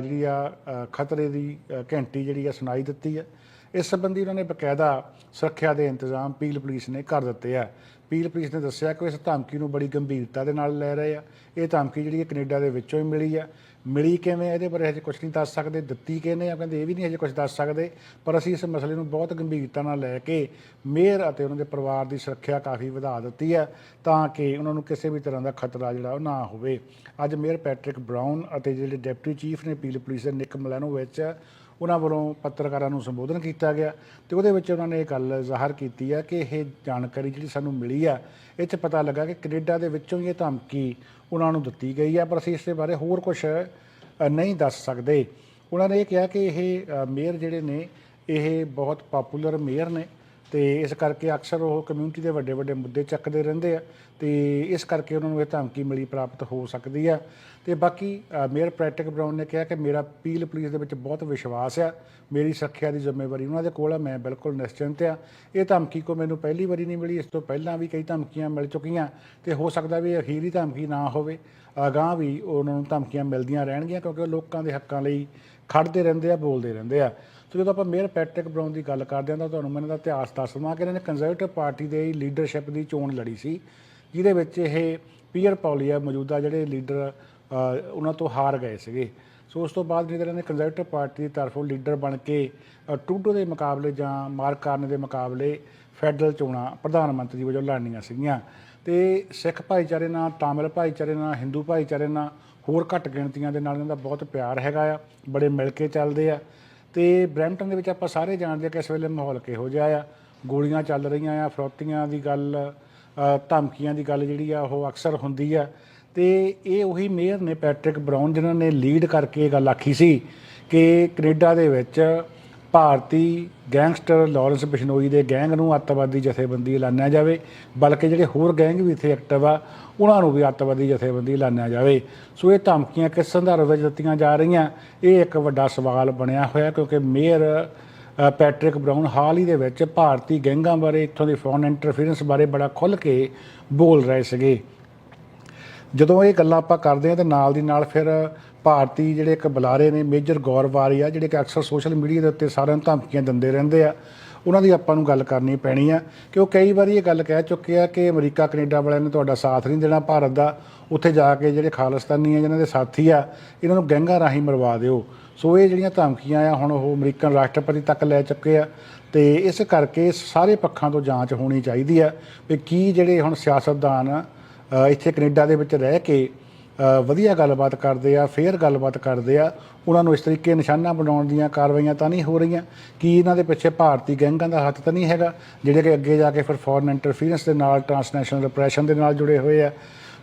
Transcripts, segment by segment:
ਜਿਹੜੀ ਆ ਖਤਰੇ ਦੀ ਘੰਟੀ ਜਿਹੜੀ ਆ ਸੁਣਾਈ ਦਿੱਤੀ ਹੈ ਇਸ ਸੰਬੰਧੀ ਉਹਨਾਂ ਨੇ ਬਕਾਇਦਾ ਸੁਰੱਖਿਆ ਦੇ ਇੰਤਜ਼ਾਮ ਪੀਲ ਪੁਲਿਸ ਨੇ ਕਰ ਦਿੱਤੇ ਆ। ਪੀਲ ਪੁਲਿਸ ਨੇ ਦੱਸਿਆ ਕਿ ਇਸ ਧਮਕੀ ਨੂੰ ਬੜੀ ਗੰਭੀਰਤਾ ਦੇ ਨਾਲ ਲੈ ਰਹੇ ਆ। ਇਹ ਧਮਕੀ ਜਿਹੜੀ ਹੈ ਕੈਨੇਡਾ ਦੇ ਵਿੱਚੋਂ ਹੀ ਮਿਲੀ ਆ। ਮਿਲੀ ਕਿਵੇਂ ਇਹਦੇ ਬਾਰੇ ਹਜੇ ਕੁਝ ਨਹੀਂ ਦੱਸ ਸਕਦੇ। ਦਿੱਤੀ ਕਿਹਨੇ ਆ? ਕਹਿੰਦੇ ਇਹ ਵੀ ਨਹੀਂ ਹਜੇ ਕੁਝ ਦੱਸ ਸਕਦੇ। ਪਰ ਅਸੀਂ ਇਸ ਮਸਲੇ ਨੂੰ ਬਹੁਤ ਗੰਭੀਰਤਾ ਨਾਲ ਲੈ ਕੇ ਮੇਅਰ ਅਤੇ ਉਹਨਾਂ ਦੇ ਪਰਿਵਾਰ ਦੀ ਸੁਰੱਖਿਆ ਕਾਫੀ ਵਧਾ ਦਿੱਤੀ ਹੈ ਤਾਂ ਕਿ ਉਹਨਾਂ ਨੂੰ ਕਿਸੇ ਵੀ ਤਰ੍ਹਾਂ ਦਾ ਖਤਰਾ ਜਿਹੜਾ ਉਹ ਨਾ ਹੋਵੇ। ਅੱਜ ਮੇਅਰ ਪੈਟ੍ਰਿਕ ਬ੍ਰਾਊਨ ਅਤੇ ਜਿਹੜੇ ਡਿਪਟੀ ਚੀਫ ਨੇ ਪੀਲ ਪੁਲਿਸ ਦੇ ਨਿਕ ਮਲੈਨੋਵਿਚ ਉਹਨਾਂ ਵੱਲੋਂ ਪੱਤਰਕਾਰਾਂ ਨੂੰ ਸੰਬੋਧਨ ਕੀਤਾ ਗਿਆ ਤੇ ਉਹਦੇ ਵਿੱਚ ਉਹਨਾਂ ਨੇ ਇਹ ਗੱਲ ਜ਼ਾਹਰ ਕੀਤੀ ਹੈ ਕਿ ਇਹ ਜਾਣਕਾਰੀ ਜਿਹੜੀ ਸਾਨੂੰ ਮਿਲੀ ਆ, ਇਹ 'ਚ ਪਤਾ ਲੱਗਾ ਕਿ ਕੈਨੇਡਾ ਦੇ ਵਿੱਚੋਂ ਹੀ ਇਹ ਧਮਕੀ ਉਹਨਾਂ ਨੂੰ ਦਿੱਤੀ ਗਈ ਆ, ਪਰ ਅਸੀਂ ਇਸ ਦੇ ਬਾਰੇ ਹੋਰ ਕੁਝ ਨਹੀਂ ਦੱਸ ਸਕਦੇ। ਉਹਨਾਂ ਨੇ ਇਹ ਕਿਹਾ ਕਿ ਇਹ ਮੇਅਰ ਜਿਹੜੇ ਨੇ, ਇਹ ਬਹੁਤ ਪਾਪੂਲਰ ਮੇਅਰ ਨੇ। ਤੇ ਇਸ ਕਰਕੇ ਅਕਸਰ ਉਹ ਕਮਿਊਨਿਟੀ ਦੇ ਵੱਡੇ ਵੱਡੇ ਮੁੱਦੇ ਚੱਕਦੇ ਰਹਿੰਦੇ ਆ ਤੇ ਇਸ ਕਰਕੇ ਉਹਨਾਂ ਨੂੰ ਇਹ ਧਮਕੀ ਮਿਲੀ ਪ੍ਰਾਪਤ ਹੋ ਸਕਦੀ ਆ। ਤੇ ਬਾਕੀ ਅ, ਮੇਅਰ ਪ੍ਰੈਟਿਕ ਬ੍ਰਾਊਨ ਨੇ ਕਿਹਾ ਕਿ ਮੇਰਾ ਪੀਲ ਪੁਲਿਸ ਦੇ ਵਿੱਚ ਬਹੁਤ ਵਿਸ਼ਵਾਸ ਆ। ਮੇਰੀ ਸੁਰੱਖਿਆ ਦੀ ਜ਼ਿੰਮੇਵਾਰੀ ਉਹਨਾਂ ਦੇ ਕੋਲ ਆ ਮੈਂ ਬਿਲਕੁਲ ਨਿਸ਼ਚਿੰਤ ਆ। ਇਹ ਧਮਕੀ ਕੋ ਮੈਨੂੰ ਪਹਿਲੀ ਵਾਰੀ ਨਹੀਂ ਮਿਲੀ ਇਸ ਤੋਂ ਪਹਿਲਾਂ ਵੀ ਕਈ ਧਮਕੀਆਂ ਮਿਲ ਚੁੱਕੀਆਂ ਤੇ ਹੋ ਸਕਦਾ ਵੀ ਅਖੀਰੀ ਧਮਕੀ ਨਾ ਹੋਵੇ। ਅਗਾਂਹ ਵੀ ਉਹਨਾਂ ਨੂੰ ਧਮਕੀਆਂ ਮਿਲਦੀਆਂ ਰਹਿਣਗੀਆਂ ਕਿਉਂਕਿ ਉਹ ਲੋਕਾਂ ਦੇ ਹੱਕਾਂ ਲਈ ਖੜਦੇ ਰਹਿੰਦੇ ਆ ਬੋਲਦੇ ਰਹਿੰਦੇ ਆ। ਸੋ ਜਦੋਂ ਆਪਾਂ ਮੇਅਰ ਪੈਟ੍ਰਿਕ ਬਰਾਊਨ ਦੀ ਗੱਲ ਕਰਦੇ ਹਾਂ ਤਾਂ ਤੁਹਾਨੂੰ ਮੈਂ ਇਹਨਾਂ ਦਾ ਇਤਿਹਾਸ ਦੱਸ ਦਵਾਂ। ਕਿ ਇਹਨਾਂ ਨੇ ਕੰਜ਼ਰਵੇਟਿਵ ਪਾਰਟੀ ਦੇ ਲੀਡਰਸ਼ਿਪ ਦੀ ਚੋਣ ਲੜੀ ਸੀ ਜਿਹਦੇ ਵਿੱਚ ਇਹ ਪੀਅਰ ਪੌਲੀਆ ਮੌਜੂਦਾ ਜਿਹੜੇ ਲੀਡਰ ਉਹਨਾਂ ਤੋਂ ਹਾਰ ਗਏ ਸੀਗੇ। ਸੋ ਉਸ ਤੋਂ ਬਾਅਦ ਜਿਹੜੇ ਇਹਨਾਂ ਨੇ ਕੰਜ਼ਰਵੇਟਿਵ ਪਾਰਟੀ ਦੀ ਤਰਫੋਂ ਲੀਡਰ ਬਣ ਕੇ ਅ, ਟਰੂਡੋ ਦੇ ਮੁਕਾਬਲੇ ਜਾਂ ਮਾਰਕ ਕਾਰਨ ਦੇ ਮੁਕਾਬਲੇ ਫੈਡਰਲ ਚੋਣਾਂ ਪ੍ਰਧਾਨ ਮੰਤਰੀ ਵਜੋਂ ਲੜਨੀਆਂ ਸੀਗੀਆਂ। ਤੇ ਸਿੱਖ ਭਾਈਚਾਰੇ ਨਾਲ ਤਾਮਿਲ ਭਾਈਚਾਰੇ ਨਾਲ ਹਿੰਦੂ ਭਾਈਚਾਰੇ ਨਾਲ ਹੋਰ ਘੱਟ ਗਿਣਤੀਆਂ ਦੇ ਨਾਲ ਇਹਨਾਂ ਦਾ ਬਹੁਤ ਪਿਆਰ ਹੈਗਾ ਆ, ਬੜੇ ਮਿਲ ਕੇ ਚੱਲਦੇ ਆ। ਤੇ ਬਰੈਂਪਟਨ ਦੇ ਵਿੱਚ ਆਪਾਂ ਸਾਰੇ ਜਾਣਦੇ ਆ ਕਿ ਇਸ ਵੇਲੇ ਮਾਹੌਲ ਕਿਹੋ ਜਿਹਾ ਆ। ਗੋਲੀਆਂ ਚੱਲ ਰਹੀਆਂ ਆ, ਫਰੋਤੀਆਂ ਦੀ ਗੱਲ ਧਮਕੀਆਂ ਦੀ ਗੱਲ ਜਿਹੜੀ ਆ, ਉਹ ਅਕਸਰ ਹੁੰਦੀ ਆ। ਤੇ ਇਹ ਉਹੀ ਮੇਅਰ ਨੇ, ਪੈਟ੍ਰਿਕ ਬਰਾਊਨ, ਜਿਨ੍ਹਾਂ ਨੇ ਲੀਡ ਕਰਕੇ ਇਹ ਗੱਲ ਆਖੀ ਸੀ ਕਿ ਕੈਨੇਡਾ ਦੇ ਵਿੱਚ ਭਾਰਤੀ ਗੈਂਗਸਟਰ ਲਾਰੈਂਸ ਬਿਸ਼ਨੋਈ ਦੇ ਗੈਂਗ ਨੂੰ ਅੱਤਵਾਦੀ ਜਥੇਬੰਦੀ ਐਲਾਨਿਆ ਜਾਵੇ ਬਲਕਿ ਜਿਹੜੇ ਹੋਰ ਗੈਂਗ ਵੀ ਇੱਥੇ ਐਕਟਿਵ ਆ ਉਹਨਾਂ ਨੂੰ ਵੀ ਅੱਤਵਾਦੀ ਜਥੇਬੰਦੀ ਐਲਾਨਿਆ ਜਾਵੇ। ਸੋ ਇਹ ਧਮਕੀਆਂ ਕਿਸ ਸੰਦਰਭ ਵਿੱਚ ਦਿੱਤੀਆਂ ਜਾ ਰਹੀਆਂ? ਇਹ ਇੱਕ ਵੱਡਾ ਸਵਾਲ ਬਣਿਆ ਹੋਇਆ ਕਿਉਂਕਿ ਮੇਅਰ ਅ, ਪੈਟ੍ਰਿਕ ਬਰਾਊਨ ਹਾਲ ਹੀ ਦੇ ਵਿੱਚ ਭਾਰਤੀ ਗੈਂਗਾਂ ਬਾਰੇ ਇੱਥੋਂ ਦੇ ਫੋਰਨ ਇੰਟਰਫੇਰੈਂਸ ਬਾਰੇ ਬੜਾ ਖੁੱਲ੍ਹ ਕੇ ਬੋਲ ਰਹੇ ਸੀਗੇ। ਜਦੋਂ ਇਹ ਗੱਲਾਂ ਆਪਾਂ ਕਰਦੇ ਹਾਂ ਤੇ ਨਾਲ ਦੀ ਨਾਲ ਫਿਰ ਭਾਰਤੀ ਜਿਹੜੇ ਇੱਕ ਬੁਲਾਰੇ ਨੇ, ਮੇਜਰ ਗੌਰਵਾਰੀ ਆ ਜਿਹੜੇ ਕਿ ਅਕਸਰ ਸੋਸ਼ਲ ਮੀਡੀਆ ਦੇ ਉੱਤੇ ਸਾਰਿਆਂ ਨੂੰ ਧਮਕੀਆਂ ਦਿੰਦੇ ਰਹਿੰਦੇ ਆ, ਉਹਨਾਂ ਦੀ ਆਪਾਂ ਨੂੰ ਗੱਲ ਕਰਨੀ ਪੈਣੀ ਆ ਕਿ ਉਹ ਕਈ ਵਾਰੀ ਇਹ ਗੱਲ ਕਹਿ ਚੁੱਕੇ ਆ ਕਿ ਅਮਰੀਕਾ, ਕੈਨੇਡਾ ਵਾਲਿਆਂ ਨੇ ਤੁਹਾਡਾ ਸਾਥ ਨਹੀਂ ਦੇਣਾ, ਭਾਰਤ ਦਾ, ਉੱਥੇ ਜਾ ਕੇ ਜਿਹੜੇ ਖਾਲਿਸਤਾਨੀ ਆ ਜਿਨ੍ਹਾਂ ਦੇ ਸਾਥੀ ਆ, ਇਹਨਾਂ ਨੂੰ ਗੈਂਗਾਂ ਰਾਹੀਂ ਮਰਵਾ ਦਿਓ। ਸੋ ਇਹ ਜਿਹੜੀਆਂ ਧਮਕੀਆਂ ਆ, ਹੁਣ ਉਹ ਅਮਰੀਕਨ ਰਾਸ਼ਟਰਪਤੀ ਤੱਕ ਲੈ ਚੁੱਕੇ ਆ ਤੇ ਇਸ ਕਰਕੇ ਸਾਰੇ ਪੱਖਾਂ ਤੋਂ ਜਾਂਚ ਹੋਣੀ ਚਾਹੀਦੀ ਆ ਵੀ ਕੀ ਜਿਹੜੇ ਹੁਣ ਸਿਆਸਤਦਾਨ ਆ ਇੱਥੇ ਕੈਨੇਡਾ ਦੇ ਵਿੱਚ ਰਹਿ ਕੇ ਵਧੀਆ ਗੱਲਬਾਤ ਕਰਦੇ ਆ ਫੇਅਰ ਗੱਲਬਾਤ ਕਰਦੇ ਆ। ਉਹਨਾਂ ਨੂੰ ਇਸ ਤਰੀਕੇ ਨਿਸ਼ਾਨਾ ਬਣਾਉਣ ਦੀਆਂ ਕਾਰਵਾਈਆਂ ਤਾਂ ਨਹੀਂ ਹੋ ਰਹੀਆਂ। ਕੀ ਇਹਨਾਂ ਦੇ ਪਿੱਛੇ ਭਾਰਤੀ ਗੈਂਗਾਂ ਦਾ ਹੱਥ ਤਾਂ ਨਹੀਂ ਹੈਗਾ? ਜਿਹੜੇ ਕਿ ਅੱਗੇ ਜਾ ਕੇ ਫਿਰ ਫੋਰਨ ਇੰਟਰਫੀਰੈਂਸ ਦੇ ਨਾਲ ਟ੍ਰਾਂਸਨੈਸ਼ਨਲ ਰਿਪਰੈਸ਼ਨ ਦੇ ਨਾਲ ਜੁੜੇ ਹੋਏ ਆ।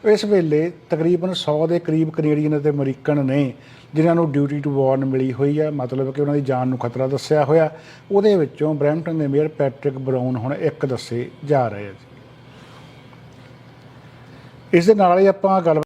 ਇਸ ਵੇਲੇ ਤਕਰੀਬਨ 100 ਦੇ ਕਰੀਬ ਕੈਨੇਡੀਅਨ ਅਤੇ ਅਮਰੀਕਨ ਨੇ, ਜਿਨ੍ਹਾਂ ਨੂੰ ਡਿਊਟੀ ਟੂ ਵਾਰਨ ਮਿਲੀ ਹੋਈ ਆ। ਮਤਲਬ ਕਿ ਉਹਨਾਂ ਦੀ ਜਾਨ ਨੂੰ ਖਤਰਾ ਦੱਸਿਆ ਹੋਇਆ। ਉਹਦੇ ਵਿੱਚੋਂ ਬਰੈਂਪਟਨ ਦੇ ਮੇਅਰ ਪੈਟ੍ਰਿਕ ਬਰਾਊਨ ਹੁਣ ਇੱਕ ਦੱਸੇ ਜਾ ਰਹੇ ਆ ਇਸ ਦੇ ਨਾਲ ਹੀ ਆਪਾਂ ਗੱਲ